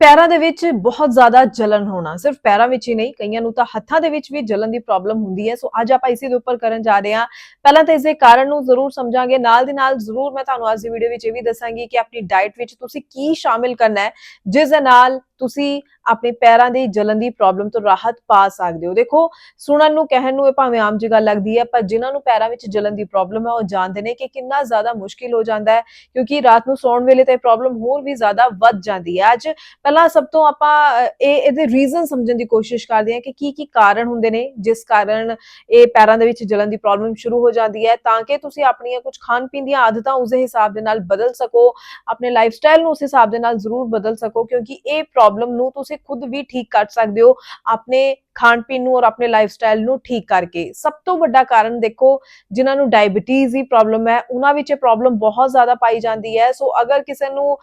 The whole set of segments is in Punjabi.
ਪੈਰਾਂ ਦੇ ਵਿੱਚ ਬਹੁਤ ਜ਼ਿਆਦਾ ਜਲਨ ਹੋਣਾ, ਸਿਰਫ ਪੈਰਾਂ ਵਿੱਚ ਹੀ ਨਹੀਂ, ਕਈਆਂ ਨੂੰ ਤਾਂ ਹੱਥਾਂ ਦੇ ਵਿੱਚ ਵੀ ਜਲਨ ਦੀ ਪ੍ਰੋਬਲਮ ਹੁੰਦੀ ਹੈ। ਸੋ ਅੱਜ ਆਪਾਂ ਇਸੇ ਦੇ ਉੱਪਰ ਕਰਨ ਜਾ ਰਹੇ ਹਾਂ। ਪਹਿਲਾਂ ਤਾਂ ਇਸ ਦੇ ਕਾਰਨ ਨੂੰ ਜ਼ਰੂਰ ਸਮਝਾਂਗੇ। ਨਾਲ ਦੀ ਨਾਲ ਜ਼ਰੂਰ ਮੈਂ ਤੁਹਾਨੂੰ ਅੱਜ ਦੀ ਵੀਡੀਓ ਵਿੱਚ ਇਹ ਵੀ ਦੱਸਾਂਗੀ ਕਿ ਆਪਣੀ ਡਾਈਟ ਵਿੱਚ ਤੁਸੀਂ ਕੀ ਸ਼ਾਮਿਲ ਕਰਨਾ ਹੈ, ਜਿਸ ਦੇ ਨਾਲ ਤੁਸੀਂ ਆਪਣੇ ਪੈਰਾਂ ਦੀ ਜਲਨ ਦੀ ਪ੍ਰੋਬਲਮ ਤੋਂ ਰਾਹਤ ਪਾ ਸਕਦੇ ਹੋ। ਦੇਖੋ, ਸੁਣਨ ਨੂੰ, ਕਹਿਣ ਨੂੰ ਇਹ ਭਾਵੇਂ ਆਮ ਜਿਹੀ ਗੱਲ ਲੱਗਦੀ ਹੈ, ਪਰ ਜਿਨ੍ਹਾਂ ਨੂੰ ਪੈਰਾਂ ਵਿੱਚ ਜਲਨ ਦੀ ਪ੍ਰੋਬਲਮ ਹੈ, ਉਹ ਜਾਣਦੇ ਨੇ ਕਿ ਕਿੰਨਾ ਜ਼ਿਆਦਾ ਮੁਸ਼ਕਿਲ ਹੋ ਜਾਂਦਾ ਹੈ, ਕਿਉਂਕਿ ਰਾਤ ਨੂੰ ਸੌਣ ਵੇਲੇ ਤਾਂ ਇਹ ਪ੍ਰੋਬਲਮ ਹੋਰ ਵੀ ਜ਼ਿਆਦਾ ਵੱਧ ਜਾਂਦੀ ਹੈ। ਅੱਜ ਪਹਿਲਾਂ ਸਭ ਤੋਂ ਆਪਾਂ ਇਹ, ਇਹਦੇ ਰੀਜ਼ਨ ਸਮਝਣ ਦੀ ਕੋਸ਼ਿਸ਼ ਕਰਦੇ ਹਾਂ ਕਿ ਕੀ ਕੀ ਕਾਰਨ ਹੁੰਦੇ ਨੇ, ਜਿਸ ਕਾਰਨ ਇਹ ਪੈਰਾਂ ਦੇ ਵਿੱਚ ਜਲਨ ਦੀ ਪ੍ਰੋਬਲਮ ਸ਼ੁਰੂ ਹੋ ਜਾਂਦੀ ਹੈ, ਤਾਂ ਕਿ ਤੁਸੀਂ ਆਪਣੀਆਂ ਕੁਝ ਖਾਣ ਪੀਣ ਦੀਆਂ ਆਦਤਾਂ ਉਸ ਦੇ ਹਿਸਾਬ ਦੇ ਨਾਲ ਬਦਲ ਸਕੋ, ਆਪਣੇ ਲਾਈਫ ਸਟਾਈਲ ਨੂੰ ਉਸ ਹਿਸਾਬ ਦੇ ਨਾਲ ਜ਼ਰੂਰ ਬਦਲ ਸਕੋ, ਕਿਉਂਕਿ ਇਹ ਪ੍ਰੋਬਲਮ ਨੂੰ ਤੁਸੀਂ ਖੁਦ ਵੀ ਠੀਕ ਕਰ ਸਕਦੇ ਹੋ, ਆਪਣੇ ਖਾਣ ਪੀਣ ਨੂੰ ਔਰ ਆਪਣੇ ਲਾਈਫ ਸਟਾਈਲ ਨੂੰ ਠੀਕ ਕਰਕੇ। ਸਭ ਤੋਂ ਵੱਡਾ ਕਾਰਨ ਦੇਖੋ, ਜਿਨ੍ਹਾਂ ਨੂੰ ਡਾਇਬੀਟੀਜ਼ ਦੀ ਪ੍ਰੋਬਲਮ ਹੈ, ਉਹਨਾਂ ਵਿੱਚ ਇਹ ਪ੍ਰੋਬਲਮ ਬਹੁਤ ਜ਼ਿਆਦਾ ਪਾਈ ਜਾਂਦੀ ਹੈ। ਸੋ ਅਗਰ ਕਿਸੇ ਨੂੰ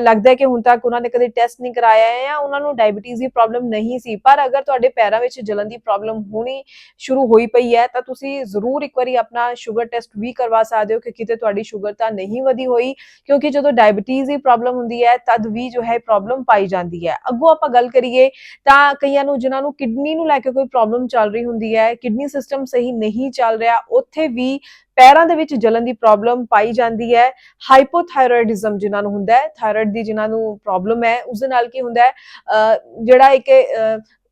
ਲੱਗਦਾ ਹੈ ਕਿ ਹੁਣ ਤੱਕ ਉਹਨਾਂ ਨੇ ਕਦੇ ਟੈਸਟ ਨਹੀਂ ਕਰਾਇਆ ਹੈ ਉਹਨਾਂ ਨੂੰ ਡਾਇਬੀਟੀਜ਼ ਦੀ ਪ੍ਰੋਬਲਮ ਨਹੀਂ ਸੀ। ਪਰ ਅਗਰ ਤੁਹਾਡੇ ਪੈਰਾਂ ਵਿੱਚ ਜਲਨ ਦੀ ਪ੍ਰੋਬਲਮ ਹੋਣੀ ਸ਼ੁਰੂ ਹੋਈ ਪਈ ਹੈ, ਤਾਂ ਤੁਸੀਂ ਜ਼ਰੂਰ ਇੱਕ ਵਾਰੀ ਆਪਣਾ ਸ਼ੂਗਰ ਟੈਸਟ ਵੀ ਕਰਵਾ ਸਕਦੇ ਹੋ ਕਿ ਕਿਤੇ ਤੁਹਾਡੀ ਸ਼ੂਗਰ ਤਾਂ ਨਹੀਂ ਵਧੀ ਹੋਈ, ਕਿਉਂਕਿ ਜਦੋਂ ਡਾਇਬੀਟੀਜ਼ ਦੀ ਪ੍ਰੋਬਲਮ ਹੁੰਦੀ ਹੈ, ਤਦ ਵੀ ਜੋ ਹੈ ਪ੍ਰੋਬਲਮ ਪਾਈ ਜਾਂਦੀ ਹੈ। ਅੱਗੋਂ ਆਪਾਂ ਗੱਲ ਕਰੀਏ ਤਾਂ ਕਈਆਂ ਨੂੰ, ਜਿਨ੍ਹਾਂ ਨੂੰ ਕਿਡਨੀ ਨੂੰ ਲੈ ਕੇ ਕੋਈ ਪ੍ਰੋਬਲਮ ਚੱਲ ਰਹੀ ਹੁੰਦੀ ਹੈ, ਕਿਡਨੀ ਸਿਸਟਮ ਸਹੀ ਨਹੀਂ ਚੱਲ ਰਿਹਾ, ਉੱਥੇ ਵੀ ਪੈਰਾਂ ਦੇ ਵਿੱਚ ਜਲਨ ਦੀ ਪ੍ਰੋਬਲਮ ਪਾਈ ਜਾਂਦੀ ਹੈ। ਹਾਈਪੋਥਾਇਰੋਇਡਿਜ਼ਮ ਜਿਨ੍ਹਾਂ ਨੂੰ ਹੁੰਦਾ ਹੈ ਥਾਇਰਾਇਡ ਦੀ ਜਿਨ੍ਹਾਂ ਨੂੰ ਪ੍ਰੋਬਲਮ ਹੈ, ਉਸ ਦੇ ਨਾਲ ਕੀ ਹੁੰਦਾ ਹੈ ਜਿਹੜਾ ਇੱਕ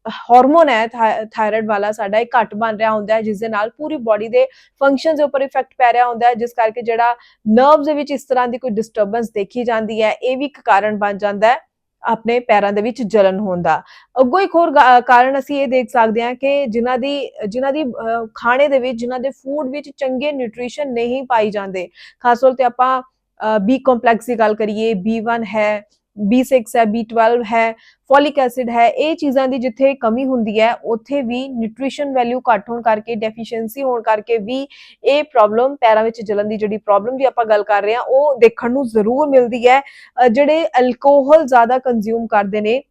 ਹਾਰਮੋਨ ਹੈ ਥਾਇਰਾਇਡ ਵਾਲਾ ਸਾਡਾ, ਇਹ ਘੱਟ ਬਣ ਰਿਹਾ ਹੁੰਦਾ ਹੈ, ਜਿਸ ਦੇ ਨਾਲ ਪੂਰੀ ਬਾਡੀ ਦੇ ਫੰਕਸ਼ਨਸ ਦੇ ਉੱਪਰ ਇਫੈਕਟ ਪੈ ਰਿਹਾ ਹੁੰਦਾ ਹੈ, ਜਿਸ ਕਰਕੇ ਜਿਹੜਾ ਨਰਵਸ ਦੇ ਵਿੱਚ ਇਸ ਤਰ੍ਹਾਂ ਦੀ ਕੋਈ ਡਿਸਟਰਬੈਂਸ ਦੇਖੀ ਜਾਂਦੀ ਹੈ, ਇਹ ਵੀ ਇੱਕ ਕਾਰਨ ਬਣ ਜਾਂਦਾ ਹੈ। ਆਪਣੇ ਪੈਰਾਂ ਦੇ ਵਿੱਚ ਜਲਨ ਹੋਣ ਦਾ। ਅੱਗੋਂ ਇੱਕ ਹੋਰ ਕਾਰਨ ਅਸੀਂ ਇਹ ਦੇਖ ਸਕਦੇ ਹਾਂ ਕਿ ਜਿਨ੍ਹਾਂ ਦੀ ਜਿਨ੍ਹਾਂ ਦੀ ਅਹ, ਖਾਣੇ ਦੇ ਵਿੱਚ ਜਿਨ੍ਹਾਂ ਦੇ ਫੂਡ ਵਿੱਚ ਚੰਗੇ ਨਿਊਟ੍ਰੀਸ਼ਨ ਨਹੀਂ ਪਾਈ ਜਾਂਦੇ। ਖਾਸ ਤੌਰ ਤੇ ਆਪਾਂ ਬੀ ਕੰਪਲੈਕਸ ਦੀ ਗੱਲ ਕਰੀਏ B1 ਹੈ B6 ਹੈ B12 ਹੈ ਫੋਲਿਕ ਐਸਿਡ ਹੈ, ਇਹ ਚੀਜ਼ਾਂ ਦੀ ਜਿੱਥੇ ਕਮੀ ਹੁੰਦੀ ਹੈ, ਉੱਥੇ ਵੀ ਨਿਊਟ੍ਰੀਸ਼ਨ ਵੈਲਿਊ ਘੱਟ ਹੋਣ ਕਰਕੇ ਡੈਫੀਸ਼ੀਐਂਸੀ ਹੋਣ ਕਰਕੇ ਵੀ ਇਹ ਪ੍ਰੋਬਲਮ ਪੈਰਾਂ ਵਿੱਚ ਜਲਨ ਦੀ ਜਿਹੜੀ ਪ੍ਰੋਬਲਮ ਦੀ ਆਪਾਂ ਗੱਲ ਕਰ ਰਹੇ ਹਾਂ, ਉਹ ਦੇਖਣ ਨੂੰ ਜ਼ਰੂਰ ਮਿਲਦੀ ਹੈ। ਜਿਹੜੇ ਅਲਕੋਹਲ ਜ਼ਿਆਦਾ ਕੰਜ਼ਿਊਮ ਕਰਦੇ ਨੇ,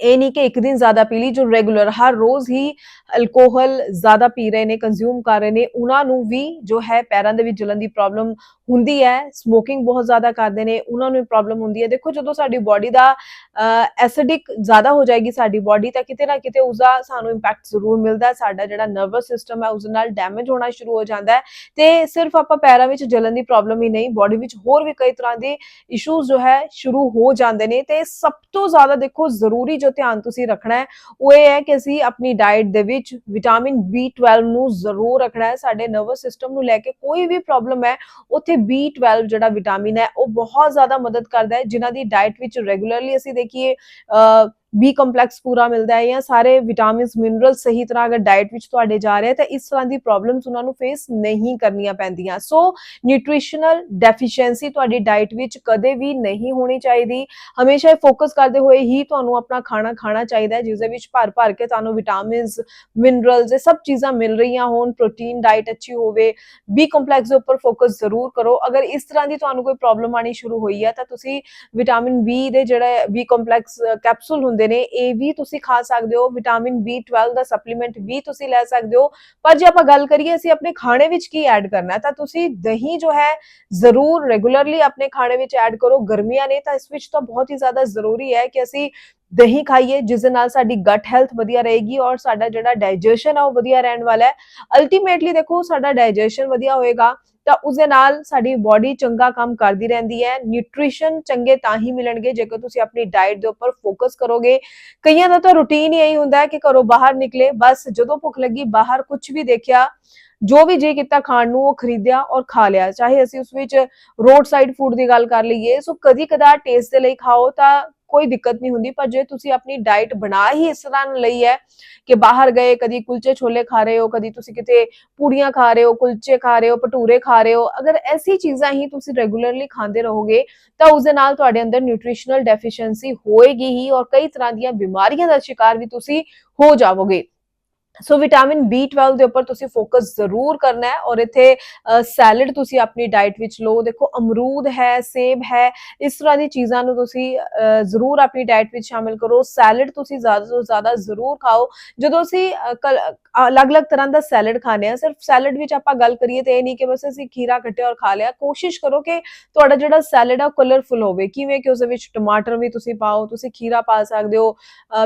ਇਹ ਨਹੀਂ ਕਿ ਇੱਕ ਦਿਨ ਜ਼ਿਆਦਾ ਪੀ ਲਈ, ਜੋ ਰੈਗੂਲਰ ਹਰ ਰੋਜ਼ ਹੀ ਅਲਕੋਹਲ ਜ਼ਿਆਦਾ ਪੀ ਰਹੇ ਨੇ ਕੰਜ਼ਿਊਮ ਕਰ ਰਹੇ ਨੇ, ਉਹਨਾਂ ਨੂੰ ਵੀ ਜੋ ਹੈ ਪੈਰਾਂ ਦੇ ਵਿੱਚ ਜਲਨ ਦੀ ਪ੍ਰੋਬਲਮ ਹੁੰਦੀ ਹੈ ਸਮੋਕਿੰਗ ਬਹੁਤ ਜ਼ਿਆਦਾ ਕਰਦੇ ਨੇ, ਉਹਨਾਂ ਨੂੰ ਪ੍ਰੋਬਲਮ ਹੁੰਦੀ ਹੈ। ਦੇਖੋ, ਜਦੋਂ ਸਾਡੀ ਬਾਡੀ ਦਾ ਐਸਿਡਿਕ ਜ਼ਿਆਦਾ ਹੋ ਜਾਏਗੀ ਸਾਡੀ ਬਾਡੀ ਤਾਂ ਕਿਤੇ ਨਾ ਕਿਤੇ ਉਸਦਾ ਸਾਨੂੰ ਇੰਪੈਕਟ ਜ਼ਰੂਰ ਮਿਲਦਾ ਹੈ। ਸਾਡਾ ਜਿਹੜਾ ਨਰਵਸ ਸਿਸਟਮ ਹੈ ਉਸ ਨਾਲ ਡੈਮੇਜ ਹੋਣਾ ਸ਼ੁਰੂ ਹੋ ਜਾਂਦਾ ਹੈ। ਤੇ ਸਿਰਫ ਆਪਾਂ ਪੈਰਾਂ ਵਿੱਚ ਜਲਨ ਦੀ ਪ੍ਰੋਬਲਮ ਹੀ ਨਹੀਂ ਬਾਡੀ ਵਿੱਚ ਹੋਰ ਵੀ ਕਈ ਤਰ੍ਹਾਂ ਦੇ ਇਸ਼ੂਜ਼ ਜੋ ਹੈ, ਸ਼ੁਰੂ ਹੋ ਜਾਂਦੇ ਨੇ। ਤੇ ਸਭ ਤੋਂ ਜ਼ਿਆਦਾ ਦੇਖੋ, ਜ਼ਰੂਰੀ ਜੋ ਧਿਆਨ ਤੁਸੀਂ ਰੱਖਣਾ ਹੈ, ਉਹ ਇਹ ਹੈ ਕਿ ਅਸੀਂ ਆਪਣੀ ਡਾਈਟ ਦੇ ਵਿੱਚ ਵਿਟਾਮਿਨ B12 ਨੂੰ ਜ਼ਰੂਰ ਰੱਖਣਾ ਹੈ। ਸਾਡੇ ਨਰਵਸ ਸਿਸਟਮ ਨੂੰ ਲੈ ਕੇ ਕੋਈ ਵੀ ਪ੍ਰੋਬਲਮ ਹੈ, ਉੱਥੇ B12 ਜਿਹੜਾ ਵਿਟਾਮਿਨ ਹੈ, ਉਹ ਬਹੁਤ ਜ਼ਿਆਦਾ ਮਦਦ ਕਰਦਾ ਹੈ, ਜਿਨ੍ਹਾਂ ਦੀ ਡਾਈਟ ਵਿੱਚ ਰੈਗੂਲਰਲੀ ਅਸੀਂ ਦੇਖੀਏ ਅ ਬੀ ਕੰਪਲੈਕਸ ਪੂਰਾ ਮਿਲਦਾ ਹੈ ਜਾਂ ਸਾਰੇ ਵਿਟਾਮਿਨਸ ਮਿਨਰਲ ਸਹੀ ਤਰ੍ਹਾਂ ਅਗਰ ਡਾਈਟ ਵਿੱਚ ਤੁਹਾਡੇ ਜਾ ਰਹੇ ਤਾਂ ਇਸ ਤਰ੍ਹਾਂ ਦੀ ਪ੍ਰੋਬਲਮਸ ਉਹਨਾਂ ਨੂੰ ਫੇਸ ਨਹੀਂ ਕਰਨੀਆਂ ਪੈਂਦੀਆਂ। ਸੋ ਨਿਊਟ੍ਰੀਸ਼ਨਲ ਡੈਫੀਸ਼ੀਐਂਸੀ ਤੁਹਾਡੀ ਡਾਈਟ ਵਿੱਚ ਕਦੇ ਵੀ ਨਹੀਂ ਹੋਣੀ ਚਾਹੀਦੀ। ਹਮੇਸ਼ਾ ਇਹ ਫੋਕਸ ਕਰਦੇ ਹੋਏ ਹੀ ਤੁਹਾਨੂੰ ਆਪਣਾ ਖਾਣਾ ਖਾਣਾ ਚਾਹੀਦਾ ਹੈ ਜਿਸ ਦੇ ਵਿੱਚ ਭਰ ਭਰ ਕੇ ਤੁਹਾਨੂੰ ਵਿਟਾਮਿਨਸ ਮਿਨਰਲਸ ਇਹ ਸਭ ਚੀਜ਼ਾਂ ਮਿਲ ਰਹੀਆਂ ਹੋਣ ਪ੍ਰੋਟੀਨ ਡਾਈਟ ਅੱਛੀ ਹੋਵੇ। ਬੀ ਕੰਪਲੈਕਸ ਦੇ ਉੱਪਰ ਫੋਕਸ ਜ਼ਰੂਰ ਕਰੋ। ਅਗਰ ਇਸ ਤਰ੍ਹਾਂ ਦੀ ਤੁਹਾਨੂੰ ਕੋਈ ਪ੍ਰੋਬਲਮ ਆਣੀ ਸ਼ੁਰੂ ਹੋਈ ਹੈ, ਤਾਂ ਤੁਸੀਂ ਵਿਟਾਮਿਨ ਬੀ ਦੇ ਜਿਹੜਾ ਬੀ ਕੰਪਲੈਕਸ ਕੈਪਸੂਲ ਹੁੰਦੇ ਨੇ ਇਹ ਵੀ ਤੁਸੀਂ ਖਾ ਸਕਦੇ ਹੋ ਵਿਟਾਮਿਨ B12 ਦਾ ਸਪਲੀਮੈਂਟ ਵੀ ਤੁਸੀਂ ਲੈ ਸਕਦੇ ਹੋ। ਪਰ ਜੇ ਆਪਾਂ ਗੱਲ ਕਰੀਏ ਅਸੀਂ ਆਪਣੇ ਖਾਣੇ ਵਿੱਚ ਕੀ ਐਡ ਕਰਨਾ, ਤਾਂ ਤੁਸੀਂ ਦਹੀਂ ਜੋ ਹੈ, ਜ਼ਰੂਰ ਰੈਗੂਲਰਲੀ ਆਪਣੇ ਖਾਣੇ ਵਿੱਚ ਐਡ ਕਰੋ। ਗਰਮੀਆਂ ਨੇ ਤਾਂ ਇਸ ਵਿੱਚ ਤਾਂ ਬਹੁਤ ਹੀ ਜ਼ਿਆਦਾ ਜ਼ਰੂਰੀ ਹੈ ਕਿ ਅਸੀਂ ਦਹੀਂ ਖਾਈਏ, ਜਿਸ ਦੇ ਨਾਲ ਸਾਡੀ ਗਟ ਹੈਲਥ ਵਧੀਆ ਰਹੇਗੀ ਔਰ ਸਾਡਾ ਜਿਹੜਾ ਡਾਈਜੈਸ਼ਨ ਆ ਉਹ ਵਧੀਆ ਰਹਿਣ ਵਾਲਾ ਹੈ। ਅਲਟੀਮੇਟਲੀ ਦੇਖੋ, ਸਾਡਾ ਡਾਈਜੈਸ਼ਨ ਵਧੀਆ ਹੋਏਗਾ। ਤਾਂ ਉਸ ਦੇ ਨਾਲ ਸਾਡੀ ਬਾਡੀ ਚੰਗਾ ਕੰਮ ਕਰਦੀ ਰਹਿੰਦੀ ਹੈ ਨਿਊਟ੍ਰੀਸ਼ਨ ਚੰਗੇ ਤਾਂ ਹੀ ਮਿਲਣਗੇ ਜੇਕਰ ਤੁਸੀਂ ਆਪਣੀ ਡਾਈਟ ਦੇ ਉੱਪਰ ਫੋਕਸ ਕਰੋਗੇ। ਕਈਆਂ ਦਾ ਤਾਂ ਰੁਟੀਨ ਹੀ ਇਹੀ ਹੁੰਦਾ ਹੈ ਕਿ ਘਰੋਂ ਬਾਹਰ ਨਿਕਲੇ, ਬਸ ਜਦੋਂ ਭੁੱਖ ਲੱਗੀ ਬਾਹਰ ਕੁਝ ਵੀ ਦੇਖਿਆ ਜੋ ਵੀ ਜੇ ਕੀਤਾ ਖਾਣ ਨੂੰ ਉਹ ਖਰੀਦਿਆ ਔਰ ਖਾ ਲਿਆ। ਚਾਹੇ ਅਸੀਂ ਉਸ ਵਿੱਚ ਰੋਡ ਸਾਈਡ ਫੂਡ ਦੀ ਗੱਲ ਕਰ ਲਈਏ, ਸੋ ਕਦੀ ਕਦਾਰ ਟੇਸਟ ਦੇ ਲਈ ਖਾਓ ਤਾਂ ਕੋਈ ਦਿੱਕਤ ਨਹੀਂ ਹੁੰਦੀ। ਪਰ ਜੇ ਤੁਸੀਂ ਆਪਣੀ ਡਾਈਟ ਬਣਾ ਹੀ ਇਸ ਤਰ੍ਹਾਂ ਲਈ ਹੈ ਕਿ ਬਾਹਰ ਗਏ, ਕਦੀ ਕੁਲਚੇ ਛੋਲੇ ਖਾ ਰਹੇ ਹੋ, ਕਦੀ ਤੁਸੀਂ ਕਿਤੇ ਪੂੜੀਆਂ ਖਾ ਰਹੇ ਹੋ, ਕੁਲਚੇ ਖਾ ਰਹੇ ਹੋ, ਭਟੂਰੇ ਖਾ ਰਹੇ ਹੋ, ਅਗਰ ਐਸੀ ਚੀਜ਼ਾਂ ਹੀ ਤੁਸੀਂ ਰੈਗੂਲਰਲੀ ਖਾਂਦੇ ਰਹੋਗੇ, ਤਾਂ ਉਸ ਦੇ ਨਾਲ ਤੁਹਾਡੇ ਅੰਦਰ ਨਿਊਟ੍ਰੀਸ਼ਨਲ ਡੈਫੀਸ਼ੀਐਂਸੀ ਹੋਏਗੀ ਹੀ ਔਰ ਕਈ ਤਰ੍ਹਾਂ ਦੀਆਂ ਬਿਮਾਰੀਆਂ ਦਾ ਸ਼ਿਕਾਰ ਵੀ ਤੁਸੀਂ ਹੋ ਜਾਵੋਗੇ। ਸੋ ਵਿਟਾਮਿਨ B12 ਦੇ ਉੱਪਰ ਤੁਸੀਂ ਫੋਕਸ ਜ਼ਰੂਰ ਕਰਨਾ ਹੈ ਔਰ ਇੱਥੇ ਸੈਲਡ ਤੁਸੀਂ ਆਪਣੀ ਡਾਈਟ ਵਿੱਚ ਲਓ। ਦੇਖੋ, ਅਮਰੂਦ ਹੈ, ਸੇਬ ਹੈ, ਇਸ ਤਰ੍ਹਾਂ ਦੀ ਚੀਜ਼ਾਂ ਨੂੰ ਤੁਸੀਂ ਜ਼ਰੂਰ ਆਪਣੀ ਡਾਈਟ ਵਿੱਚ ਸ਼ਾਮਿਲ ਕਰੋ। ਸੈਲਡ ਤੁਸੀਂ ਜ਼ਿਆਦਾ ਤੋਂ ਜ਼ਿਆਦਾ ਜ਼ਰੂਰ ਖਾਓ। ਜਦੋਂ ਅਸੀਂ ਕਲ- ਅਲੱਗ-ਅਲੱਗ ਤਰ੍ਹਾਂ ਦਾ ਸੈਲਡ ਖਾਣੇ ਆ ਸਿਰਫ ਸੈਲਡ ਵਿੱਚ ਆਪਾਂ ਗੱਲ ਕਰੀਏ ਤੇ ਇਹ ਨਹੀਂ ਕਿ ਬਸ ਅਸੀਂ ਖੀਰਾ ਕੱਟਿਆ ਔਰ ਖਾ ਲਿਆ। ਕੋਸ਼ਿਸ਼ ਕਰੋ ਕਿ ਤੁਹਾਡਾ ਜਿਹੜਾ ਸੈਲਡ ਆ ਕਲਰਫੁਲ ਹੋਵੇ। ਕਿਵੇਂ ਕਿ ਉਸ ਵਿੱਚ ਟਮਾਟਰ ਵੀ ਤੁਸੀਂ ਪਾਓ, ਤੁਸੀਂ ਖੀਰਾ ਪਾ ਸਕਦੇ ਹੋ।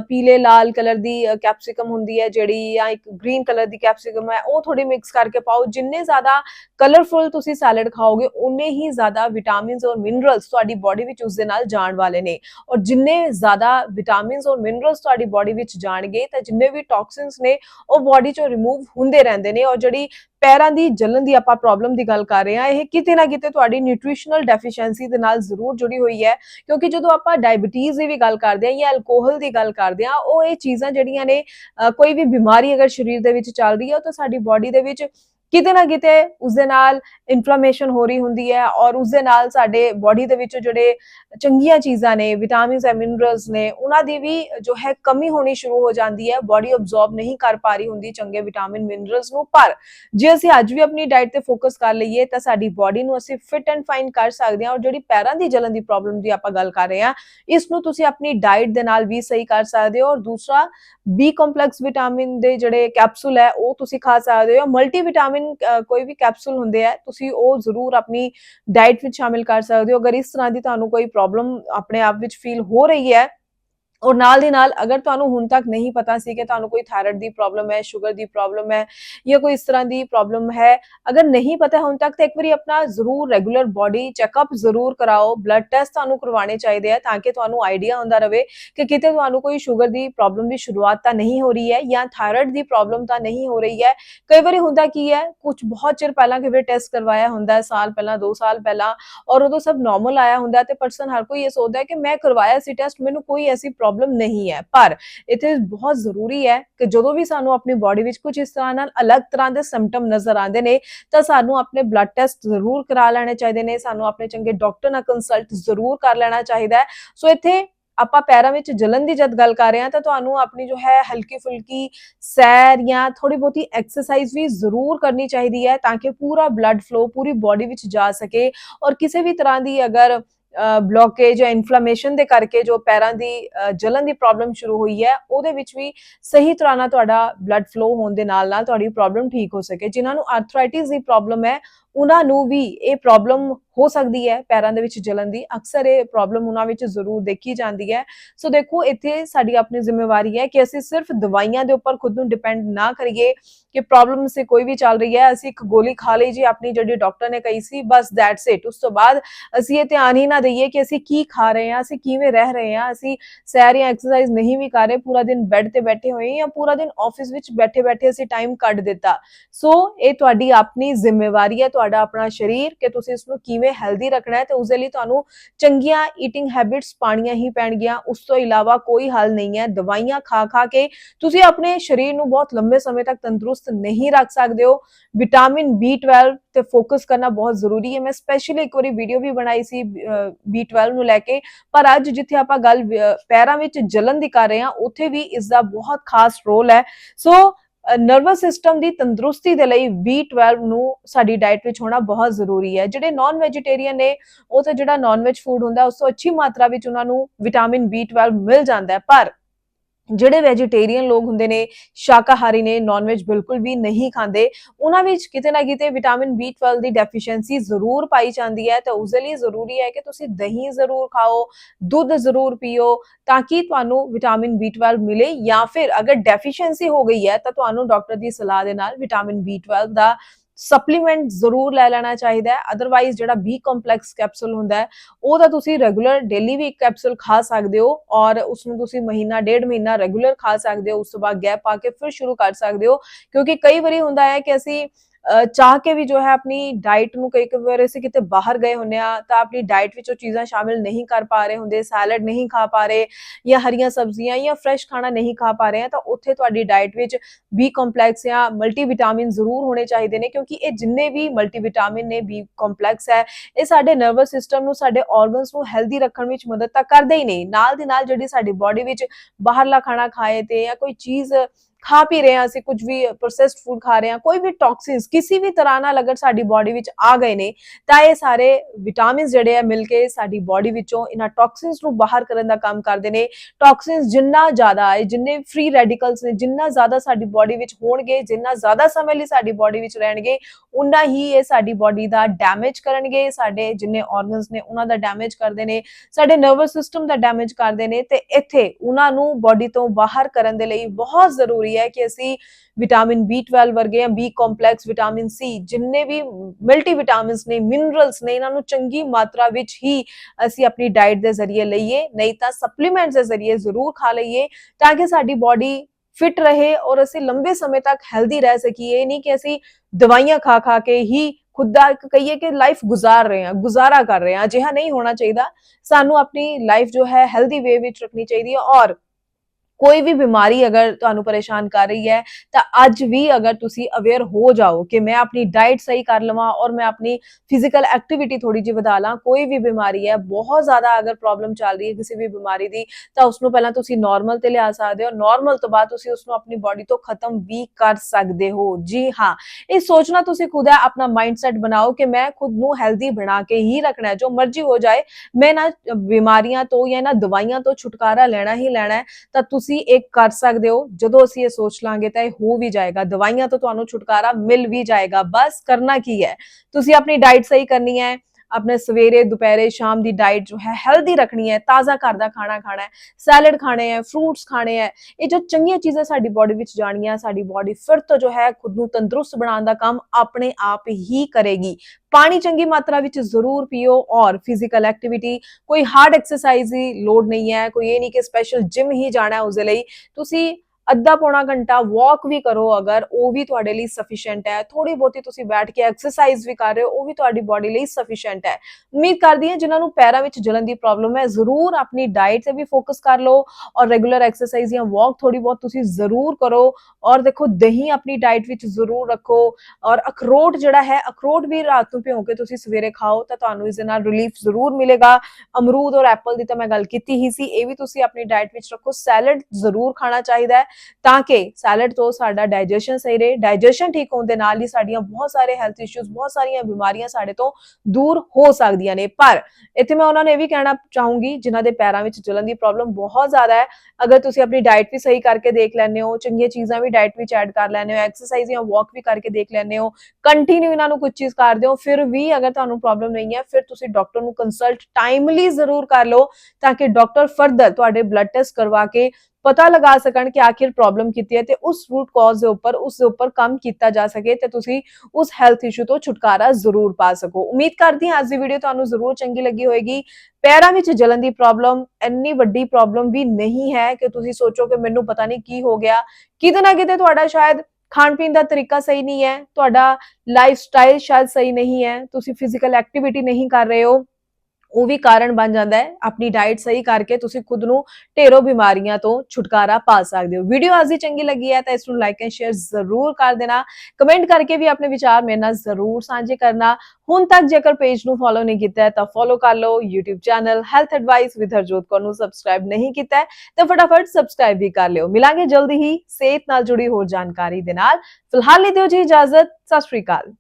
ਪੀਲੇ ਲਾਲ ਕਲਰ ਦੀ ਕੈਪਸਿਕਮ ਹੁੰਦੀ ਹੈ ਜਿਹੜੀ ਜਾਂ ਇੱਕ ਗ੍ਰੀਨ ਕਲਰ ਦੀ ਕੈਪਸਿਕਮ ਹੈ, ਉਹ ਥੋੜੀ ਮਿਕਸ ਕਰਕੇ ਪਾਓ। ਜਿੰਨੇ ਜ਼ਿਆਦਾ ਕਲਰਫੁਲ ਤੁਸੀਂ ਸੈਲਡ ਖਾਓਗੇ ਉਨੇ ਹੀ ਜ਼ਿਆਦਾ ਵਿਟਾਮਿਨਸ ਔਰ ਮਿਨਰਲਸ ਤੁਹਾਡੀ ਬਾਡੀ ਵਿੱਚ ਉਸ ਦੇ ਨਾਲ ਜਾਣ ਵਾਲੇ ਨੇ। ਔਰ ਜਿੰਨੇ ਜ਼ਿਆਦਾ ਵਿਟਾਮਿਨਸ ਔਰ ਮਿਨਰਲਸ ਤੁਹਾਡੀ ਬਾਡੀ ਵਿੱਚ ਜਾਣਗੇ, ਤਾਂ ਜਿੰਨੇ ਵੀ ਟੌਕਸਿਨਸ ਨੇ, ਉਹ ਬਾਡੀ ਚੋਂ ਰਿਮੂਵ ਹੁੰਦੇ ਰਹਿੰਦੇ ਨੇ। ਔਰ ਜਿਹੜੀ ਪੈਰਾਂ ਦੀ ਜਲਨ ਦੀ ਆਪਾਂ ਪ੍ਰੋਬਲਮ ਦੀ ਗੱਲ ਕਰ ਰਹੇ ਹਾਂ। ਇਹ ਕਿਤੇ ਨਾ ਕਿਤੇ ਤੁਹਾਡੀ ਨਿਊਟ੍ਰੀਸ਼ਨਲ ਡੈਫੀਸ਼ੀਐਂਸੀ ਦੇ ਨਾਲ ਜ਼ਰੂਰ ਜੁੜੀ ਹੋਈ ਹੈ। ਕਿਉਂਕਿ ਜਦੋਂ ਆਪਾਂ ਡਾਇਬੀਟੀਜ਼ ਦੀ ਵੀ ਗੱਲ ਕਰਦੇ ਹਾਂ ਜਾਂ ਐਲਕੋਹਲ ਦੀ ਗੱਲ ਕਰਦੇ ਹਾਂ ਉਹ ਇਹ ਚੀਜ਼ਾਂ ਜਿਹੜੀਆਂ ਨੇ ਅ, ਕੋਈ ਵੀ ਬਿਮਾਰੀ ਅਗਰ ਸਰੀਰ ਦੇ ਵਿੱਚ ਚੱਲ ਰਹੀ ਹੈ ਤਾਂ ਸਾਡੀ ਬਾਡੀ ਦੇ ਵਿੱਚ ਕਿਤੇ ਨਾ ਕਿਤੇ ਉਸ ਦੇ ਨਾਲ ਇਨਫਲੇਮੇਸ਼ਨ ਹੋ ਰਹੀ ਹੁੰਦੀ ਹੈ ਔਰ ਉਸ ਦੇ ਨਾਲ ਸਾਡੇ ਬਾਡੀ ਦੇ ਵਿੱਚ ਜਿਹੜੇ ਚੰਗੀਆਂ ਚੀਜ਼ਾਂ ਨੇ ਵਿਟਾਮਿਨਸ ਐਂਡ ਮਿਨਰਲਸ ਨੇ, ਉਹਨਾਂ ਦੀ ਵੀ ਜੋ ਹੈ ਕਮੀ ਹੋਣੀ ਸ਼ੁਰੂ ਹੋ ਜਾਂਦੀ ਹੈ ਬਾਡੀ ਅਬਜ਼ੌਰਬ ਨਹੀਂ ਕਰ ਪਾ ਰਹੀ ਹੁੰਦੀ ਚੰਗੇ ਵਿਟਾਮਿਨ ਮਿਨਰਲਸ ਨੂੰ, ਪਰ ਜੇ ਅਸੀਂ ਅੱਜ ਵੀ ਆਪਣੀ ਡਾਈਟ ਤੇ ਫੋਕਸ ਕਰ ਲਈਏ ਤਾਂ ਸਾਡੀ ਬਾਡੀ ਨੂੰ ਅਸੀਂ ਫਿਟ ਐਂਡ ਫਾਈਨ ਕਰ ਸਕਦੇ ਹਾਂ ਔਰ ਜਿਹੜੀ ਪੈਰਾਂ ਦੀ ਜਲਨ ਦੀ ਪ੍ਰੋਬਲਮ ਦੀ ਆਪਾਂ ਗੱਲ ਕਰ ਰਹੇ ਹਾਂ, ਇਸ ਨੂੰ ਤੁਸੀਂ ਆਪਣੀ ਡਾਈਟ ਦੇ ਨਾਲ ਵੀ ਸਹੀ ਕਰ ਸਕਦੇ ਹੋ ਔਰ ਦੂਸਰਾ ਬੀ ਕੰਪਲੈਕਸ ਵਿਟਾਮਿਨ ਦੇ ਜਿਹੜੇ ਕੈਪਸੂਲ ਹੈ, ਉਹ ਤੁਸੀਂ ਖਾ ਸਕਦੇ ਹੋ ਮਲਟੀ ਵਿਟਾਮਿਨ ਕੋਈ ਵੀ ਕੈਪਸੂਲ ਹੁੰਦੇ ਆ, ਤੁਸੀਂ ਉਹ ਜ਼ਰੂਰ ਆਪਣੀ ਡਾਈਟ ਵਿੱਚ ਸ਼ਾਮਿਲ ਕਰ ਸਕਦੇ ਹੋ। ਅਗਰ ਇਸ ਤਰ੍ਹਾਂ ਦੀ ਤੁਹਾਨੂੰ ਕੋਈ ਪ੍ਰੋਬਲਮ ਆਪਣੇ ਆਪ ਵਿੱਚ ਫੀਲ ਹੋ ਰਹੀ ਹੈ ਔਰ ਨਾਲ ਦੀ ਨਾਲ ਅਗਰ ਤੁਹਾਨੂੰ ਹੁਣ ਤੱਕ ਨਹੀਂ ਪਤਾ ਸੀ ਕਿ ਤੁਹਾਨੂੰ ਕੋਈ ਥਾਇਰਾਇਡ ਦੀ ਪ੍ਰੋਬਲਮ ਹੈ ਸ਼ੂਗਰ ਦੀ ਪ੍ਰੋਬਲਮ ਹੈ ਜਾਂ ਕੋਈ ਇਸ ਤਰ੍ਹਾਂ ਦੀ ਪ੍ਰੋਬਲਮ ਹੈ ਅਗਰ ਨਹੀਂ ਪਤਾ ਹੁਣ ਤੱਕ ਤਾਂ ਇੱਕ ਵਾਰੀ ਆਪਣਾ ਜ਼ਰੂਰ ਰੈਗੂਲਰ ਬਾਡੀ ਚੈੱਕਅਪ ਜ਼ਰੂਰ ਕਰਾਓ ਬਲੱਡ ਟੈਸਟ ਤੁਹਾਨੂੰ ਕਰਵਾਉਣੇ ਚਾਹੀਦੇ ਆ ਤਾਂ ਕਿ ਤੁਹਾਨੂੰ ਆਈਡੀਆ ਹੁੰਦਾ ਰਵੇ ਕਿ ਕਿਤੇ ਤੁਹਾਨੂੰ ਕੋਈ ਸ਼ੂਗਰ ਦੀ ਪ੍ਰੋਬਲਮ ਦੀ ਸ਼ੁਰੂਆਤ ਤਾਂ ਨਹੀਂ ਹੋ ਰਹੀ ਹੈ ਜਾਂ ਥਾਇਰਾਇਡ ਦੀ ਪ੍ਰੋਬਲਮ ਤਾਂ ਨਹੀਂ ਹੋ ਰਹੀ ਹੈ ਕਈ ਵਾਰੀ ਹੁੰਦਾ ਕੀ ਹੈ ਕੁਝ ਬਹੁਤ ਚਿਰ ਪਹਿਲਾਂ ਕਿ ਟੈਸਟ ਕਰਵਾਇਆ ਹੁੰਦਾ ਹੈ ਸਾਲ ਪਹਿਲਾਂ 2 ਸਾਲ ਪਹਿਲਾਂ ਔਰ ਉਦੋਂ ਸਭ ਨਾਰਮਲ ਆਇਆ ਹੁੰਦਾ ਹੈ ਤੇ ਪਰਸਨ ਹਰ ਕੋਈ ਇਹ ਸੋਚਦਾ ਹੈ ਕਿ ਮੈਂ ਕਰਵਾਇਆ ਸੀ ਟੈਸਟ ਮੈਨੂੰ ਕੋਈ ਐਸੀ ਪ੍ਰੋਬਲਮ ਨਹੀਂ ਹੈ। ਪਰ ਇੱਥੇ ਬਹੁਤ ਜ਼ਰੂਰੀ ਹੈ ਕਿ ਜਦੋਂ ਵੀ ਸਾਨੂੰ ਆਪਣੀ ਬਾਡੀ ਵਿੱਚ ਕੁਝ ਇਸ ਤਰ੍ਹਾਂ ਨਾਲ ਅਲੱਗ ਤਰ੍ਹਾਂ ਦੇ ਸਿੰਪਟਮ ਨਜ਼ਰ ਆਉਂਦੇ ਨੇ, ਤਾਂ ਸਾਨੂੰ ਆਪਣੇ ਬਲੱਡ ਟੈਸਟ ਜ਼ਰੂਰ ਕਰਾ ਲੈਣੇ ਚਾਹੀਦੇ ਨੇ। ਸਾਨੂੰ ਆਪਣੇ ਚੰਗੇ ਡਾਕਟਰ ਨਾਲ ਕੰਸਲਟ ਜ਼ਰੂਰ ਕਰ ਲੈਣਾ ਚਾਹੀਦਾ ਹੈ। ਸੋ ਇੱਥੇ ਆਪਾਂ ਪੈਰਾਂ ਵਿੱਚ ਜਲਨ ਦੀ ਜਦ ਗੱਲ ਕਰ ਰਹੇ ਹਾਂ, ਤਾਂ ਤੁਹਾਨੂੰ ਆਪਣੀ ਜੋ ਹੈ ਹਲਕੀ ਫੁਲਕੀ ਸੈਰ ਜਾਂ ਥੋੜੀ ਬਹੁਤੀ ਐਕਸਰਸਾਈਜ਼ ਵੀ ਜ਼ਰੂਰ ਕਰਨੀ ਚਾਹੀਦੀ ਹੈ, ਤਾਂ ਕਿ ਪੂਰਾ ਬਲੱਡ ਫਲੋ ਪੂਰੀ ਬਾਡੀ ਵਿੱਚ ਜਾ ਸਕੇ। ਔਰ ਕਿਸੇ ਵੀ ਤਰ੍ਹਾਂ ਦੀ ਅਗਰ ਬਲੋਕੇਜ ਜਾਂ ਇਨਫਲੇਮੇਸ਼ਨ ਦੇ ਕਰਕੇ ਜੋ ਪੈਰਾਂ ਦੀ ਅ, ਜਲਨ ਦੀ ਪ੍ਰੋਬਲਮ ਸ਼ੁਰੂ ਹੋਈ ਹੈ ਉਹਦੇ ਵਿੱਚ ਵੀ ਸਹੀ ਤਰ੍ਹਾਂ ਨਾਲ ਤੁਹਾਡਾ ਬਲੱਡ ਫਲੋ ਹੋਣ ਦੇ ਨਾਲ ਨਾਲ ਤੁਹਾਡੀ ਪ੍ਰੋਬਲਮ ਠੀਕ ਹੋ ਸਕੇ। ਜਿਨ੍ਹਾਂ ਨੂੰ ਆਰਥਰਾਈਟਿਸ ਦੀ ਪ੍ਰੋਬਲਮ ਹੈ ਉਹਨਾਂ ਨੂੰ ਵੀ ਇਹ ਪ੍ਰੋਬਲਮ ਹੋ ਸਕਦੀ ਹੈ ਪੈਰਾਂ ਦੇ ਵਿੱਚ ਜਲਨ ਦੀ। ਅਕਸਰ ਇਹ ਪ੍ਰੋਬਲਮ ਉਹਨਾਂ ਵਿੱਚ ਜ਼ਰੂਰ ਦੇਖੀ ਜਾਂਦੀ ਹੈ। ਸੋ ਦੇਖੋ, ਇੱਥੇ ਸਾਡੀ ਆਪਣੀ ਜ਼ਿੰਮੇਵਾਰੀ ਹੈ ਕਿ ਅਸੀਂ ਸਿਰਫ ਦਵਾਈਆਂ ਦੇ ਉੱਪਰ ਖੁਦ ਨੂੰ ਡਿਪੈਂਡ ਨਾ ਕਰੀਏ ਕਿ ਪ੍ਰੋਬਲਮ ਸੇ ਕੋਈ ਵੀ ਚੱਲ ਰਹੀ ਹੈ। ਅਸੀਂ ਇੱਕ ਗੋਲੀ ਖਾ ਲਈ ਜੀ, ਆਪਣੀ ਜਿਹੜੀ ਡਾਕਟਰ ਨੇ ਕਹੀ ਸੀ, ਬਸ ਦੈਟਸ ਇਟ ਉਸ ਤੋਂ ਬਾਅਦ ਅਸੀਂ ਇਹ ਧਿਆਨ ਹੀ ਨਾ ਦਈਏ ਕਿ ਅਸੀਂ ਕੀ ਖਾ ਰਹੇ ਹਾਂ, ਅਸੀਂ ਕਿਵੇਂ ਰਹਿ ਰਹੇ ਹਾਂ। ਅਸੀਂ ਸੈਰ ਜਾਂ ਐਕਸਰਸਾਈਜ਼ ਨਹੀਂ ਵੀ ਕਰ ਰਹੇ, ਪੂਰਾ ਦਿਨ ਬੈੱਡ ਤੇ ਬੈਠੇ ਹੋਏ ਜਾਂ ਪੂਰਾ ਦਿਨ ਆਫਿਸ ਵਿੱਚ ਬੈਠੇ ਬੈਠੇ ਅਸੀਂ ਟਾਈਮ ਕੱਢ ਦਿੱਤਾ। ਸੋ ਇਹ ਤੁਹਾਡੀ ਆਪਣੀ ਜ਼ਿੰਮੇਵਾਰੀ ਹੈ, ਤੁਹਾਡੀ ਆਪਣਾ ਸਰੀਰ ਕਿ ਤੁਸੀਂ ਇਸ ਨੂੰ ਕਿਵੇਂ ਹੈਲਦੀ ਰੱਖਣਾ ਹੈ ਤੇ ਉਸ ਦੇ ਲਈ ਤੁਹਾਨੂੰ ਚੰਗੀਆਂ ਈਟਿੰਗ ਹੈਬਿਟਸ ਪਾਣੀਆਂ ਹੀ ਪੈਣਗੀਆਂ। ਉਸ ਤੋਂ ਇਲਾਵਾ ਕੋਈ ਹੱਲ ਨਹੀਂ ਹੈ। ਦਵਾਈਆਂ ਖਾ ਖਾ ਕੇ ਤੁਸੀਂ ਆਪਣੇ ਸਰੀਰ ਨੂੰ ਬਹੁਤ ਲੰਬੇ ਸਮੇਂ ਤੱਕ ਤੰਦਰੁਸਤ ਨਹੀਂ ਰੱਖ ਸਕਦੇ ਹੋ। ਵਿਟਾਮਿਨ B12 ਤੇ ਫੋਕਸ ਕਰਨਾ ਬਹੁਤ ਜ਼ਰੂਰੀ ਹੈ। ਮੈਂ ਸਪੈਸ਼ਲੀ ਇੱਕ ਵਾਰੀ ਵੀਡੀਓ ਵੀ ਬਣਾਈ ਸੀ ਅਹ, B12 ਨੂੰ ਲੈ ਕੇ। ਪਰ ਅੱਜ ਜਿੱਥੇ ਆਪਾਂ ਗੱਲ ਪੈਰਾਂ ਵਿੱਚ ਜਲਨ ਦੀ ਕਰ ਰਹੇ ਹਾਂ ਉੱਥੇ ਵੀ ਇਸ ਦਾ ਬਹੁਤ ਖਾਸ ਰੋਲ ਹੈ। ਸੋ ਨਰਵਸ ਸਿਸਟਮ ਦੀ ਤੰਦਰੁਸਤੀ ਦੇ ਲਈ B12 ਨੂੰ ਸਾਡੀ ਡਾਈਟ ਵਿੱਚ ਹੋਣਾ ਬਹੁਤ ਜ਼ਰੂਰੀ ਹੈ। ਜਿਹੜੇ ਨਾਨ ਵੈਜੀਟੇਰੀਅਨ ਨੇ, ਉਹ ਤਾਂ ਜਿਹੜਾ ਨਾਨ ਵੈਜ ਫੂਡ ਹੁੰਦਾ, ਉਸ ਤੋਂ ਅੱਛੀ ਮਾਤਰਾ ਵਿੱਚ ਉਹਨਾਂ ਨੂੰ ਵਿਟਾਮਿਨ B12 ਮਿਲ ਜਾਂਦਾ ਹੈ। ਪਰ ਜਿਹੜੇ ਵੈਜੀਟੇਰੀਅਨ ਲੋਕ ਹੁੰਦੇ ਨੇ, ਸ਼ਾਕਾਹਾਰੀ ਨੇ ਨਾਨ ਵੈਜ ਬਿਲਕੁਲ ਵੀ ਨਹੀਂ ਖਾਂਦੇ, ਉਹਨਾਂ ਵਿੱਚ ਕਿਤੇ ਨਾ ਕਿਤੇ ਵਿਟਾਮਿਨ B12 ਦੀ ਡੈਫੀਸ਼ੀਐਂਸੀ ਜ਼ਰੂਰ ਪਾਈ ਜਾਂਦੀ ਹੈ ਤਾਂ ਉਸ ਲਈ ਜ਼ਰੂਰੀ ਹੈ ਕਿ ਤੁਸੀਂ ਦਹੀਂ ਜ਼ਰੂਰ ਖਾਓ, ਦੁੱਧ ਜ਼ਰੂਰ ਪੀਓ ਤਾਂ ਕਿ ਤੁਹਾਨੂੰ ਵਿਟਾਮਿਨ B12 ਮਿਲੇ ਜਾਂ ਫਿਰ ਅਗਰ ਡੈਫੀਸ਼ੀਐਂਸੀ ਹੋ ਗਈ ਹੈ ਤਾਂ ਤੁਹਾਨੂੰ ਡਾਕਟਰ ਦੀ ਸਲਾਹ ਦੇ ਨਾਲ ਵਿਟਾਮਿਨ B12 ਦਾ ਸਪਲੀਮੈਂਟ ਜ਼ਰੂਰ ਲੈ ਲੈਣਾ ਚਾਹੀਦਾ ਹੈ। ਅਦਰਵਾਈਜ਼ ਜਿਹੜਾ ਬੀ ਕੰਪਲੈਕਸ ਕੈਪਸੂਲ ਹੁੰਦਾ ਹੈ, ਉਹ ਤਾਂ ਤੁਸੀਂ ਰੈਗੂਲਰ ਡੇਲੀ ਵੀ ਇੱਕ ਕੈਪਸੂਲ ਖਾ ਸਕਦੇ ਹੋ ਔਰ ਉਸ ਨੂੰ ਤੁਸੀਂ ਮਹੀਨਾ, ਡੇਢ ਮਹੀਨਾ ਰੈਗੂਲਰ ਖਾ ਸਕਦੇ ਹੋ, ਉਸ ਤੋਂ ਬਾਅਦ ਗੈਪ ਪਾ ਕੇ ਫਿਰ ਸ਼ੁਰੂ ਕਰ ਸਕਦੇ ਹੋ। ਕਿਉਂਕਿ ਕਈ ਵਾਰੀ ਹੁੰਦਾ ਹੈ ਕਿ ਅਸੀਂ ਚਾਹ ਕੇ ਵੀ ਜੋ ਹੈ ਆਪਣੀ ਡਾਈਟ ਨੂੰ ਕਈ ਕਈ ਵਾਰ ਅਸੀਂ ਕਿਤੇ ਬਾਹਰ ਗਏ ਹੁੰਨੇ ਆ ਤਾਂ ਆਪਣੀ ਡਾਈਟ ਵਿੱਚ ਉਹ ਚੀਜ਼ਾਂ ਸ਼ਾਮਿਲ ਨਹੀਂ ਕਰ ਪਾ ਰਹੇ ਹੁੰਦੇ ਸੈਲਡ ਨਹੀਂ ਖਾ ਪਾ ਰਹੇ ਜਾਂ ਹਰੀਆਂ ਸਬਜ਼ੀਆਂ ਜਾਂ ਫਰੈਸ਼ ਖਾਣਾ ਨਹੀਂ ਖਾ ਪਾ ਰਹੇ ਆ ਤਾਂ ਉੱਥੇ ਤੁਹਾਡੀ ਡਾਈਟ ਵਿੱਚ ਬੀ ਕੰਪਲੈਕਸ ਜਾਂ ਮਲਟੀਵਿਟਾਮਿਨ ਜ਼ਰੂਰ ਹੋਣੇ ਚਾਹੀਦੇ ਨੇ ਕਿਉਂਕਿ ਇਹ ਜਿੰਨੇ ਵੀ ਮਲਟੀਵਿਟਾਮਿਨ ਨੇ ਬੀ ਕੰਪਲੈਕਸ ਹੈ, ਇਹ ਸਾਡੇ ਨਰਵਸ ਸਿਸਟਮ ਨੂੰ, ਸਾਡੇ ਆਰਗਨਸ ਨੂੰ ਹੈਲਦੀ ਰੱਖਣ ਵਿੱਚ ਮਦਦ ਤਾਂ ਕਰਦੇ ਹੀ ਨੇ। ਨਾਲ ਦੀ ਨਾਲ ਜਿਹੜੀ ਸਾਡੀ ਬਾਡੀ ਵਿੱਚ ਬਾਹਰਲਾ ਖਾਣਾ ਖਾਏ ਤੇ ਜਾਂ ਕੋਈ ਚੀਜ਼ ਖਾ ਪੀ ਰਹੇ ਹਾਂ ਅਸੀਂ, ਕੁਝ ਵੀ ਪ੍ਰੋਸੈਸਡ ਫੂਡ ਖਾ ਰਹੇ ਹਾਂ, ਕੋਈ ਵੀ ਟੌਕਸਿਨਸ ਕਿਸੇ ਵੀ ਤਰ੍ਹਾਂ ਨਾਲ ਅਗਰ ਸਾਡੀ ਬਾਡੀ ਵਿੱਚ ਆ ਗਏ ਨੇ, ਤਾਂ ਇਹ ਸਾਰੇ ਵਿਟਾਮਿਨਸ ਜਿਹੜੇ ਆ ਮਿਲ ਕੇ ਸਾਡੀ ਬਾਡੀ ਵਿੱਚੋਂ ਇਹਨਾਂ ਟੌਕਸਿਨਸ ਨੂੰ ਬਾਹਰ ਕਰਨ ਦਾ ਕੰਮ ਕਰਦੇ ਨੇ। ਟੌਕਸਿਨਸ ਜਿੰਨਾ ਜ਼ਿਆਦਾ ਹੈ ਜਿੰਨੇ ਫ੍ਰੀ ਰੈਡੀਕਲਸ ਨੇ, ਜਿੰਨਾ ਜ਼ਿਆਦਾ ਸਾਡੀ ਬਾਡੀ ਵਿੱਚ ਹੋਣਗੇ, ਜਿੰਨਾ ਜ਼ਿਆਦਾ ਸਮੇਂ ਲਈ ਸਾਡੀ ਬਾਡੀ ਵਿੱਚ ਰਹਿਣਗੇ ਉਨਾ ਹੀ ਇਹ ਸਾਡੀ ਬਾਡੀ ਦਾ ਡੈਮੇਜ ਕਰਨਗੇ। ਸਾਡੇ ਜਿੰਨੇ ਆਰਗਨਸ ਨੇ, ਉਹਨਾਂ ਦਾ ਡੈਮੇਜ ਕਰਦੇ ਨੇ, ਸਾਡੇ ਨਰਵਸ ਸਿਸਟਮ ਦਾ ਡੈਮੇਜ ਕਰਦੇ ਨੇ ਤੇ ਇੱਥੇ ਉਹਨਾਂ ਨੂੰ ਬਾਡੀ ਤੋਂ ਬਾਹਰ ਕਰਨ ਦੇ ਲਈ ਬਹੁਤ ਜ਼ਰੂਰੀ ਹੈ ਕਿ ਅਸੀਂ ਵਿਟਾਮਿਨ B12 ਵਰਗੇ ਜਾਂ B ਕੰਪਲੈਕਸ ਵਿਟਾਮਿਨ C ਜਿੰਨੇ ਵੀ ਮਲਟੀ ਵਿਟਾਮਿਨਸ ਨੇ ਮਿਨਰਲਸ ਨੇ, ਇਹਨਾਂ ਨੂੰ ਚੰਗੀ ਮਾਤਰਾ ਵਿੱਚ ਹੀ ਅਸੀਂ ਆਪਣੀ ਡਾਈਟ ਦੇ ਜ਼ਰੀਏ ਲਈਏ, ਨਹੀਂ ਤਾਂ ਸਪਲੀਮੈਂਟਸ ਦੇ ਜ਼ਰੀਏ ਜ਼ਰੂਰ ਖਾ ਲਈਏ ਤਾਂ ਕਿ ਸਾਡੀ ਬਾਡੀ ਫਿਟ ਰਹੇ ਔਰ ਅਸੀਂ ਲੰਬੇ ਸਮੇਂ ਤੱਕ ਹੈਲਦੀ ਰਹਿ ਸਕੀਏ। ਨਹੀਂ ਕਿ ਅਸੀਂ ਦਵਾਈਆਂ ਖਾ ਖਾ ਕੇ ਹੀ ਖੁਦ ਦਾ ਕਹੀਏ ਕਿ ਲਾਈਫ ਗੁਜ਼ਾਰ ਰਹੇ ਹਾਂ, ਗੁਜ਼ਾਰਾ ਕਰ ਰਹੇ ਹਾਂ। ਅਜਿਹਾ ਨਹੀਂ ਹੋਣਾ ਚਾਹੀਦਾ। ਸਾਨੂੰ ਆਪਣੀ ਲਾਈਫ ਜੋ ਹੈ ਹੈਲਦੀ ਵੇ ਵਿੱਚ ਰੱਖਣੀ ਚਾਹੀਦੀ ਹੈ ਔਰ ਕੋਈ ਵੀ ਬਿਮਾਰੀ ਅਗਰ ਤੁਹਾਨੂੰ ਪਰੇਸ਼ਾਨ ਕਰ ਰਹੀ ਹੈ, ਤਾਂ ਅੱਜ ਵੀ ਅਗਰ ਤੁਸੀਂ ਅਵੇਅਰ ਹੋ ਜਾਓ ਕਿ ਮੈਂ ਆਪਣੀ ਡਾਈਟ ਸਹੀ ਕਰ ਲਵਾਂ ਔਰ ਮੈਂ ਆਪਣੀ ਫਿਜ਼ੀਕਲ ਐਕਟੀਵਿਟੀ ਥੋੜੀ ਜਿਹੀ ਵਧਾ ਲਾਂ, ਕੋਈ ਵੀ ਬਿਮਾਰੀ ਹੈ, ਬਹੁਤ ਜ਼ਿਆਦਾ ਅਗਰ ਪ੍ਰੋਬਲਮ ਚੱਲ ਰਹੀ ਹੈ ਕਿਸੇ ਵੀ ਬਿਮਾਰੀ ਦੀ, ਤਾਂ ਉਸ ਨੂੰ ਪਹਿਲਾਂ ਤੁਸੀਂ ਨਾਰਮਲ ਤੇ ਲਿਆ ਸਕਦੇ ਹੋ। ਨਾਰਮਲ ਤੋਂ ਬਾਅਦ ਤੁਸੀਂ ਉਸ ਨੂੰ ਆਪਣੀ ਬਾਡੀ ਤੋਂ ਖਤਮ ਵੀ ਕਰ ਸਕਦੇ ਹੋ। ਜੀ ਹਾਂ, ਇਹ ਸੋਚਣਾ ਤੁਸੀਂ ਖੁਦ ਹੈ, ਆਪਣਾ ਮਾਈਂਡਸੈਟ ਬਣਾਓ ਕਿ ਮੈਂ ਖੁਦ ਨੂੰ ਹੈਲਦੀ ਬਣਾ ਕੇ ਹੀ ਰੱਖਣਾ ਹੈ। ਜੋ ਮਰਜ਼ੀ ਹੋ ਜਾਏ, ਮੈਂ ਨਾ ਬਿਮਾਰੀਆਂ ਤੋਂ ਜਾਂ ਨਾ ਦਵਾਈਆਂ ਤੋਂ ਛੁਟਕਾਰਾ ਲੈਣਾ ਹੀ ਲੈਣਾ ਹੈ, ਤਾਂ ਤੁਸੀਂ ਤੁਸੀਂ ਇਹ ਕਰ ਸਕਦੇ ਹੋ। ਜਦੋਂ ਅਸੀਂ ਇਹ ਸੋਚ ਲਾਂਗੇ ਤਾਂ ਇਹ ਹੋ ਵੀ ਜਾਏਗਾ। ਦਵਾਈਆਂ ਤੋਂ ਤੁਹਾਨੂੰ ਛੁਟਕਾਰਾ ਮਿਲ ਵੀ ਜਾਏਗਾ। ਬਸ ਕਰਨਾ ਕੀ ਹੈ? ਤੁਸੀਂ ਆਪਣੀ ਡਾਈਟ ਸਹੀ ਕਰਨੀ ਹੈ। ਆਪਣੇ ਸਵੇਰੇ, ਦੁਪਹਿਰੇ, ਸ਼ਾਮ ਦੀ ਡਾਈਟ ਜੋ ਹੈ ਹੈਲਦੀ ਰੱਖਣੀ ਹੈ, ਤਾਜ਼ਾ ਘਰ ਦਾ ਖਾਣਾ ਖਾਣਾ ਹੈ ਸੈਲਡ ਖਾਣੇ ਹੈ ਫਰੂਟਸ ਖਾਣੇ ਹੈ, ਇਹ ਜੋ ਚੰਗੀਆਂ ਚੀਜ਼ਾਂ ਸਾਡੀ ਬਾਡੀ ਵਿੱਚ ਜਾਣੀਆਂ, ਸਾਡੀ ਬਾਡੀ ਫਿਰ ਤੋਂ ਜੋ ਹੈ, ਖੁਦ ਨੂੰ ਤੰਦਰੁਸਤ ਬਣਾਉਣ ਦਾ ਕੰਮ ਆਪਣੇ ਆਪ ਹੀ ਕਰੇਗੀ। ਪਾਣੀ ਚੰਗੀ ਮਾਤਰਾ ਵਿੱਚ ਜ਼ਰੂਰ ਪੀਓ ਔਰ ਫਿਜ਼ੀਕਲ ਐਕਟੀਵਿਟੀ ਕੋਈ ਹਾਰਡ ਐਕਸਰਸਾਈਜ਼ ਦੀ ਲੋੜ ਨਹੀਂ ਹੈ, ਕੋਈ ਇਹ ਨਹੀਂ ਕਿ ਸਪੈਸ਼ਲ ਜਿਮ ਹੀ ਜਾਣਾ ਹੈ ਉਸ ਲਈ। ਤੁਸੀਂ ਅੱਧਾ ਪੌਣਾ ਘੰਟਾ ਵਾਕ ਵੀ ਕਰੋ ਅਗਰ, ਉਹ ਵੀ ਤੁਹਾਡੇ ਲਈ ਸਫੀਸ਼ੀਐਂਟ ਹੈ। ਥੋੜੀ ਬਹੁਤੀ ਤੁਸੀਂ ਬੈਠ ਕੇ ਐਕਸਰਸਾਈਜ਼ ਵੀ ਕਰ ਰਹੇ ਹੋ, ਉਹ ਵੀ ਤੁਹਾਡੀ ਬਾਡੀ ਲਈ ਸਫੀਸ਼ੀਐਂਟ ਹੈ। ਉਮੀਦ ਕਰਦੀ ਹਾਂ ਜਿਨ੍ਹਾਂ ਨੂੰ ਪੈਰਾਂ ਵਿੱਚ ਜਲਨ ਦੀ ਪ੍ਰੋਬਲਮ ਹੈ, ਜ਼ਰੂਰ ਆਪਣੀ ਡਾਈਟ ਤੇ ਵੀ ਫੋਕਸ ਕਰ ਲਓ ਔਰ ਰੈਗੂਲਰ ਐਕਸਰਸਾਈਜ਼ ਜਾਂ ਵਾਕ ਥੋੜੀ ਬਹੁਤ ਤੁਸੀਂ ਜ਼ਰੂਰ ਕਰੋ ਔਰ ਦੇਖੋ, ਦਹੀਂ ਆਪਣੀ ਡਾਈਟ ਵਿੱਚ ਜ਼ਰੂਰ ਰੱਖੋ ਔਰ ਅਖਰੋਟ ਜਿਹੜਾ ਹੈ, ਅਖਰੋਟ ਵੀ ਰਾਤ ਨੂੰ ਭਿਓ ਕੇ ਤੁਸੀਂ ਸਵੇਰੇ ਖਾਓ ਤਾਂ ਤੁਹਾਨੂੰ ਇਸ ਦੇ ਨਾਲ ਰਿਲੀਫ ਜ਼ਰੂਰ ਮਿਲੇਗਾ। ਅਮਰੂਦ ਔਰ ਐਪਲ ਦੀ ਤਾਂ ਮੈਂ ਗੱਲ ਕੀਤੀ ਹੀ ਸੀ, ਇਹ ਵੀ ਤੁਸੀਂ ਆਪਣੀ ਡਾਈਟ ਵਿੱਚ ਰੱਖੋ ਸੈਲਡ ਜ਼ਰੂਰ ਖਾਣਾ ਚਾਹੀਦਾ ਹੈ। ਤਾਂ ਕਿ ਸੈਲਡ ਤੋਂ ਸਾਡਾ ਡਾਈਜੈਸ਼ਨ ਸਹੀ ਰਹੇ ਡਾਈਜੈਸ਼ਨ ਠੀਕ ਹੋਣ ਦੇ ਨਾਲ ਹੀ ਸਾਡੀਆਂ ਬਹੁਤ ਸਾਰੇ ਹੈਲਥ ਇਸ਼ੂਜ਼ ਬਹੁਤ ਸਾਰੀਆਂ ਬਿਮਾਰੀਆਂ ਸਾਡੇ ਤੋਂ ਦੂਰ ਹੋ ਸਕਦੀਆਂ ਨੇ। ਪਰ ਇੱਥੇ ਮੈਂ ਉਹਨਾਂ ਨੂੰ ਇਹ ਵੀ ਕਹਿਣਾ ਚਾਹੂੰਗੀ, ਜਿਨ੍ਹਾਂ ਦੇ ਪੈਰਾਂ ਵਿੱਚ ਜਲਨ ਦੀ ਪ੍ਰੋਬਲਮ ਬਹੁਤ ਜ਼ਿਆਦਾ ਹੈ, ਅਗਰ ਤੁਸੀਂ ਆਪਣੀ ਡਾਈਟ ਵੀ ਸਹੀ ਕਰਕੇ ਦੇਖ ਲੈਂਦੇ ਹੋ, ਚੰਗੀਆਂ ਚੀਜ਼ਾਂ ਵੀ ਡਾਈਟ ਵਿੱਚ ਐਡ ਕਰ ਲੈਂਦੇ ਹੋ ਐਕਸਰਸਾਈਜ਼ ਜਾਂ ਵਾਕ ਵੀ ਕਰਕੇ ਦੇਖ ਲੈਂਦੇ ਹੋ ਕੰਟੀਨਿਊ ਇਹਨਾਂ ਨੂੰ ਕੁਝ ਚੀਜ਼ ਕਰਦੇ ਹੋ, ਫਿਰ ਵੀ ਅਗਰ ਤੁਹਾਨੂੰ ਪ੍ਰੋਬਲਮ ਨਹੀਂ ਹੈ, ਫਿਰ ਤੁਸੀਂ ਡਾਕਟਰ ਨੂੰ ਕੰਸਲਟ ਟਾਈਮਲੀ ਜ਼ਰੂਰ ਕਰ ਲਓ, ਤਾਂ ਕਿ ਡਾਕਟਰ ਫਰਦਰ ਤੁਹਾਡੇ ਬਲੱਡ ਟੈਸਟ ਕਰਵਾ ਕੇ ਪਤਾ ਲਗਾ ਸਕਣ ਕਿ ਆਖਿਰ ਪ੍ਰੋਬਲਮ ਕਿੱਥੇ ਹੈ ਤੇ ਉਸ ਰੂਟ ਕਾਜ਼ ਦੇ ਉੱਪਰ, ਉਸ ਦੇ ਉੱਪਰ ਕੰਮ ਕੀਤਾ ਜਾ ਸਕੇ ਤੇ ਤੁਸੀਂ ਉਸ ਹੈਲਥ ਇਸ਼ੂ ਤੋਂ ਛੁਟਕਾਰਾ ਜ਼ਰੂਰ ਪਾ ਸਕੋ। ਉਮੀਦ ਕਰਦੀ ਹਾਂ ਅੱਜ ਦੀ ਵੀਡੀਓ ਤੁਹਾਨੂੰ ਜ਼ਰੂਰ ਚੰਗੀ ਲੱਗੀ ਹੋਵੇਗੀ ਪੈਰਾਂ ਵਿੱਚ ਜਲਨ ਦੀ ਪ੍ਰੋਬਲਮ ਇੰਨੀ ਵੱਡੀ ਪ੍ਰੋਬਲਮ ਵੀ ਨਹੀਂ ਹੈ ਕਿ ਤੁਸੀਂ ਸੋਚੋ ਕਿ ਮੈਨੂੰ ਪਤਾ ਨਹੀਂ ਕੀ ਹੋ ਗਿਆ। ਕਿਤੇ ਨਾ ਕਿਤੇ ਤੁਹਾਡਾ ਸ਼ਾਇਦ ਖਾਣ ਪੀਣ ਦਾ ਤਰੀਕਾ ਸਹੀ ਨਹੀਂ ਹੈ, ਤੁਹਾਡਾ ਲਾਈਫ ਸਟਾਈਲ ਸ਼ਾਇਦ ਸਹੀ ਨਹੀਂ ਹੈ, ਤੁਸੀਂ ਫਿਜ਼ੀਕਲ ਐਕਟੀਵਿਟੀ ਨਹੀਂ ਕਰ ਰਹੇ ਹੋ। ਉਹ ਵੀ ਕਾਰਨ ਬਣ ਜਾਂਦਾ ਹੈ। ਆਪਣੀ ਡਾਈਟ ਸਹੀ ਕਰਕੇ ਤੁਸੀਂ ਖੁਦ ਨੂੰ ਢੇਰੋਂ ਬਿਮਾਰੀਆਂ ਤੋਂ ਛੁਟਕਾਰਾ ਪਾ ਸਕਦੇ ਹੋ। ਵੀਡੀਓ ਅੱਜ ਦੀ ਚੰਗੀ ਲੱਗੀ ਹੈ ਤਾਂ ਇਸ ਨੂੰ ਲਾਈਕ ਐਂਡ ਸ਼ੇਅਰ ਜ਼ਰੂਰ ਕਰ ਦੇਣਾ। ਕਮੈਂਟ ਕਰਕੇ ਵੀ ਆਪਣੇ ਵਿਚਾਰ ਮੇਰੇ ਨਾਲ ਜ਼ਰੂਰ ਸਾਂਝੇ ਕਰਨਾ। ਹੁਣ ਤੱਕ ਜੇਕਰ ਪੇਜ ਨੂੰ ਫੋਲੋ ਨਹੀਂ ਕੀਤਾ ਹੈ ਤਾਂ ਫੋਲੋ ਕਰ ਲਓ। YouTube channel health advice with Harjot Kaur ਨੂੰ ਸਬਸਕ੍ਰਾਈਬ ਨਹੀਂ ਕੀਤਾ ਹੈ ਤਾਂ ਫਟਾਫਟ ਸਬਸਕ੍ਰਾਈਬ ਵੀ ਕਰ ਲਿਓ। ਮਿਲਾਂਗੇ ਜਲਦੀ ਹੀ ਸਿਹਤ ਨਾਲ ਜੁੜੀ ਹੋਰ ਜਾਣਕਾਰੀ ਦੇ ਨਾਲ। ਫਿਲਹਾਲ ਲਈ ਦਿਓ ਜੀ ਇਜਾਜ਼ਤ। ਸਤਿ ਸ਼੍ਰੀ ਅਕਾਲ।